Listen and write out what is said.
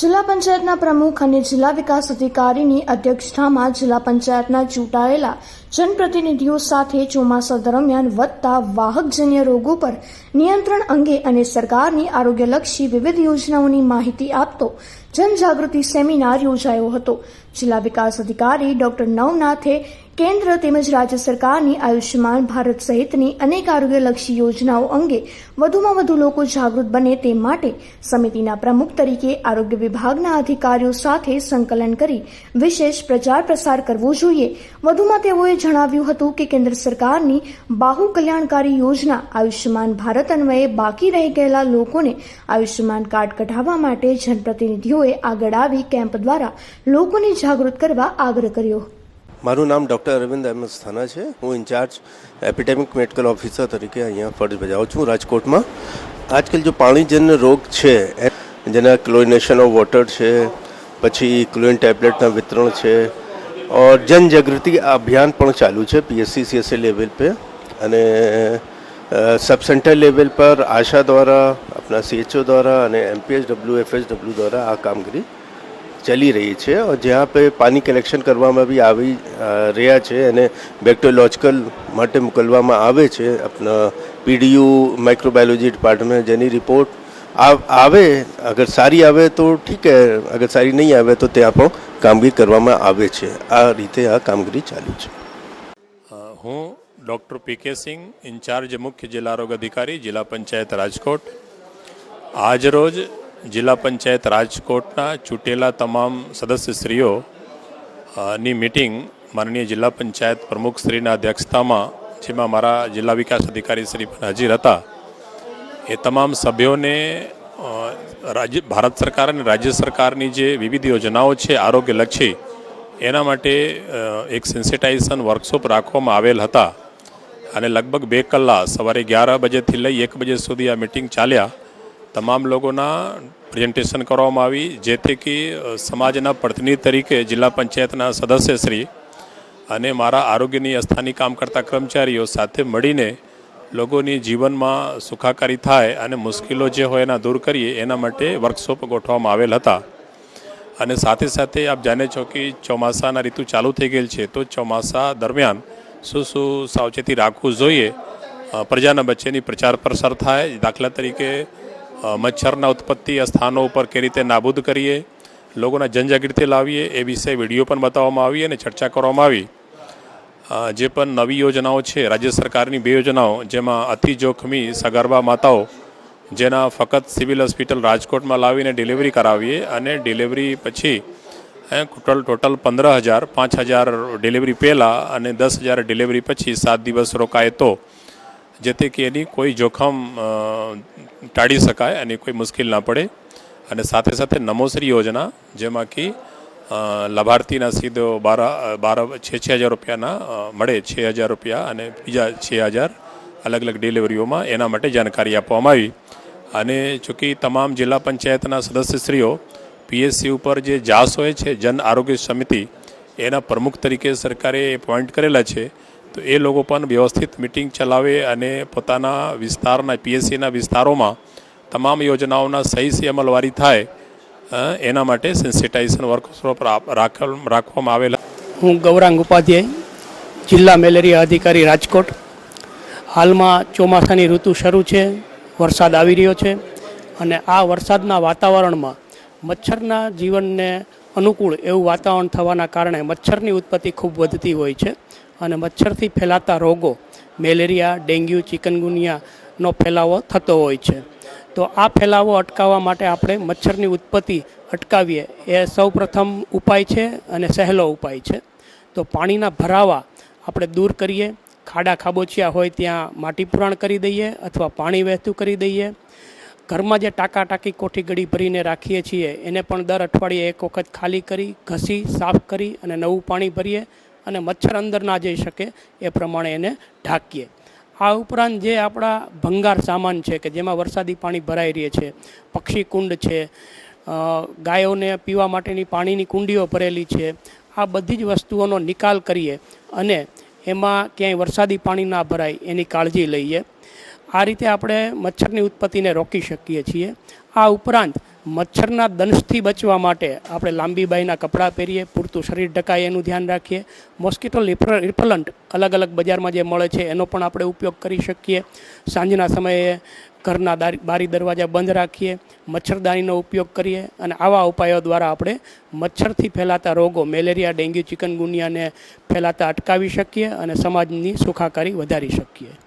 જિલ્લા પંચાયતના પ્રમુખ અને જિલ્લા વિકાસ અધિકારીની અધ્યક્ષતામાં જિલ્લા પંચાયતના ચૂંટાયેલા જનપ્રતિનિધિઓ સાથે ચોમાસા દરમિયાન વધતા વાહકજન્ય રોગો પર નિયંત્રણ અંગે અને સરકારની આરોગ્યલક્ષી વિવિધ યોજનાઓની માહિતી આપતો જનજાગૃતિ સેમિનાર યોજાયો હતો. જિલ્લા વિકાસ અધિકારી ડોક્ટર નવનાથે કેન્દ્ર તેમજ રાજ્ય સરકારની આયુષ્યમાન ભારત સહિતની અનેક આરોગ્યલક્ષી યોજનાઓ અંગે વધુમાં વધુ લોકો જાગૃત બને તે માટે સમિતિના પ્રમુખ તરીકે આરોગ્ય વિભાગના અધિકારીઓ સાથે સંકલન કરી વિશેષ પ્રચાર પ્રસાર કરવો જોઈએ. વધુમાં તેઓએ જણાવ્યું હતું કે કેન્દ્ર સરકારની બાહુ કલ્યાણકારી યોજના આયુષ્યમાન ભારત અન્વયે બાકી રહી ગયેલા લોકોને આયુષ્યમાન કાર્ડ કઢાવવા માટે જનપ્રતિનિધિઓએ આગળ આવી કેમ્પ દ્વારા લોકોને જાગૃત કરવા આગ્રહ કર્યો. મારું નામ ડૉક્ટર અરવિંદ અહેમદ સ્થાના છે. હું ઇન્ચાર્જ એપિડેમિક મેડિકલ ઓફિસર તરીકે અહીંયા ફરજ બજાવું છું રાજકોટમાં. આજકાલ જો પાણીજન્ય રોગ છે, જેના ક્લોરિનેશન ઓફ વોટર છે, પછી ક્લોરિન ટેબ્લેટના વિતરણ છે ઓર જન જાગૃતિ અભિયાન પણ ચાલુ છે પીએસસી સીએસએ લેવલ पे અને सब सेंटर लेवल पर आशा द्वारा अपना सीएचओ द्वारा અને એમપીએચ ડબલ્યુ એફએચ ડબલ્યુ દ્વારા આ કામગીરી ચલી રહી છે और જ્યાં पे પાણી કલેક્શન કરવામાં બી આવી અ, રહ્યા છે અને બેક્ટેરિયોલોજિકલ માટે મોકલવામાં આવે છે આપણા પીડીયુ માઇક્રોબાયોલોજી ડિપાર્ટમેન્ટ જેની રિપોર્ટ આવ- અગર સારી આવે તો ઠીક હે, અગર સારી નહીં આવે તો ત્યાં પણ કામગીરી કરવામાં આવે છે. આ રીતે આ કામગીરી ચાલુ છે. હું ડૉક્ટર પી કે સિંહ, ઇન્ચાર્જ મુખ્ય જિલ્લા આરોગ્ય અધિકારી, જિલ્લા પંચાયત રાજકોટ. આજરોજ જિલ્લા પંચાયત રાજકોટના ચૂંટેલા તમામ સદસ્યશ્રીઓ ની મિટિંગ માનનીય જિલ્લા પંચાયત પ્રમુખશ્રીના અધ્યક્ષતામાં, જેમાં મારા જિલ્લા વિકાસ અધિકારી શ્રી પણ હાજર હતા. એ તમામ સભ્યોને રાજ્ય, ભારત સરકાર અને રાજ્ય સરકારની જે વિવિધ યોજનાઓ છે આરોગ્યલક્ષી એના માટે એક સેન્સિટાઇઝેશન વર્કશોપ રાખવામાં આવેલ હતા. અને લગભગ બે કલાક, સવારે અગિયાર બજેથી લઈ એક બજે સુધી આ મિટિંગ ચાલ્યા. તમામ લોકોના પ્રેઝન્ટેશન કરવામાં આવી, જેથી કે સમાજના પ્રતિનિધિ તરીકે જિલ્લા પંચાયતના સદસ્યશ્રી અને મારા આરોગ્યની સ્થાનિક કામ કરતા કર્મચારીઓ સાથે મળીને લોકોની જીવનમાં સુખાકારી થાય અને મુશ્કેલો જે હોય એના દૂર કરીએ, એના માટે વર્કશોપ ગોઠવવામાં આવેલ હતા. અને સાથે સાથે આપ જાણે છો કે ચોમાસાના ઋતુ ચાલુ થઈ ગયેલ છે, તો ચોમાસા દરમિયાન શું શું સાવચેતી રાખવું જોઈએ? પ્રજાના વચ્ચેની પ્રચાર પ્રસાર થાય, દાખલા તરીકે મચ્છરના ઉત્પત્તિ સ્થાનો ઉપર કઈ રીતે નાબૂદ કરીએ, લોકોના જનજાગૃતિ લાવીએ, એ વિશે વીડિયો પણ બતાવવામાં આવી અને ચર્ચા કરવામાં આવી. જે પણ નવી યોજનાઓ છે, રાજ્ય સરકારની બે યોજનાઓ, જેમાં અતિ જોખમી સગર્ભા માતાઓ, જેના ફક્ત સિવિલ હોસ્પિટલ રાજકોટમાં લાવીને ડિલિવરી કરાવીએ અને ડિલિવરી પછી ટોટલ ટોટલ પંદર હજાર પાંચ હજાર ડિલિવરી પહેલાં અને દસ હજાર ડિલિવરી પછી સાત દિવસ રોકાય તો, જેથી કે એની કોઈ જોખમ ટાળી શકાય અને કોઈ મુશ્કેલ ના પડે. અને સાથે સાથે નમોશ્રી યોજના, જેમાં કે લાભાર્થીના સીધો બાર બાર, છે, છ હજાર રૂપિયાના મળે છ હજાર રૂપિયા અને બીજા છ હજાર અલગ અલગ ડિલિવરીઓમાં એના માટે જાણકારી આપવામાં આવી. અને ચૂંકી તમામ જિલ્લા પંચાયતના સદસ્યશ્રીઓ, પીએસસી ઉપર જે જાસ હોય છે, જન આરોગ્ય સમિતિ, એના પ્રમુખ તરીકે સરકારે એપોઇન્ટ કરેલા છે, તો એ લોકો પણ વ્યવસ્થિત મિટિંગ ચલાવે અને પોતાના વિસ્તારના, પીએસસીના વિસ્તારોમાં તમામ યોજનાઓના સહી સહી અમલવારી થાય એના માટે સેન્સિટાઇઝેશન વર્કશોપ રાખવામાં આવેલા. હું ગૌરાંગ ઉપાધ્યાય, જિલ્લા મેલેરિયા અધિકારી રાજકોટ. હાલમાં ચોમાસાની ઋતુ શરૂ છે, વરસાદ આવી રહ્યો છે અને આ વરસાદના વાતાવરણમાં મચ્છરના જીવનને અનુકૂળ એવું વાતાવરણ થવાના કારણે મચ્છરની ઉત્પત્તિ ખૂબ વધતી હોય છે અને મચ્છરથી ફેલાતા રોગો, મેલેરિયા, ડેન્ગ્યુ ચિકનગુનિયાનો ફેલાવો થતો હોય છે. તો આ ફેલાવો અટકાવવા માટે આપણે મચ્છરની ઉત્પત્તિ અટકાવીએ. એ સૌપ્રથમ ઉપાય છે અને સહેલો ઉપાય છે. તો પાણીના ભરાવા આપણે દૂર કરીએ. ખાડા ખાબોચિયા હોય ત્યાં માટી પુરાણ કરી દઈએ અથવા પાણી વહેતું કરી દઈએ. ઘરમાં જે ટાંકા ટાંકી કોઠી ગળી ભરીને રાખીએ છીએ, એને પણ દર અઠવાડિયે એક વખત ખાલી કરી, ઘસી, સાફ કરી અને નવું પાણી ભરીએ અને મચ્છર અંદર ના જઈ શકે એ પ્રમાણે એને ઢાંકીએ. આ ઉપરાંત જે આપણા ભંગાર સામાન છે કે જેમાં વરસાદી પાણી ભરાઈ રહે છે, પક્ષી કુંડ છે ગાયોને પીવા માટેની પાણીની કુંડીઓ ભરેલી છે, આ બધી જ વસ્તુઓનો નિકાલ કરીએ અને એમાં ક્યાંય વરસાદી પાણી ના ભરાય એની કાળજી લઈએ. આ રીતે આપણે મચ્છરની ઉત્પત્તિને રોકી શકીએ છીએ. આ ઉપરાંત મચ્છરના દંશથી બચવા માટે આપણે લાંબી બાયના કપડાં પહેરીએ, પૂરતું શરીર ઢકાય એનું ધ્યાન રાખીએ. મોસ્કિટો રિપલન્ટ અલગ અલગ બજારમાં જે મળે છે એનો પણ આપણે ઉપયોગ કરી શકીએ. સાંજના સમયે ઘરના દારી, બારી દરવાજા બંધ રાખીએ, મચ્છરદાનીનો ઉપયોગ કરીએ અને આવા ઉપાયો દ્વારા આપણે મચ્છરથી ફેલાતા રોગો, મેલેરિયા, ડેન્ગ્યુ, ચિકનગુનિયાને ફેલાતા અટકાવી શકીએ અને સમાજની સુખાકારી વધારી શકીએ.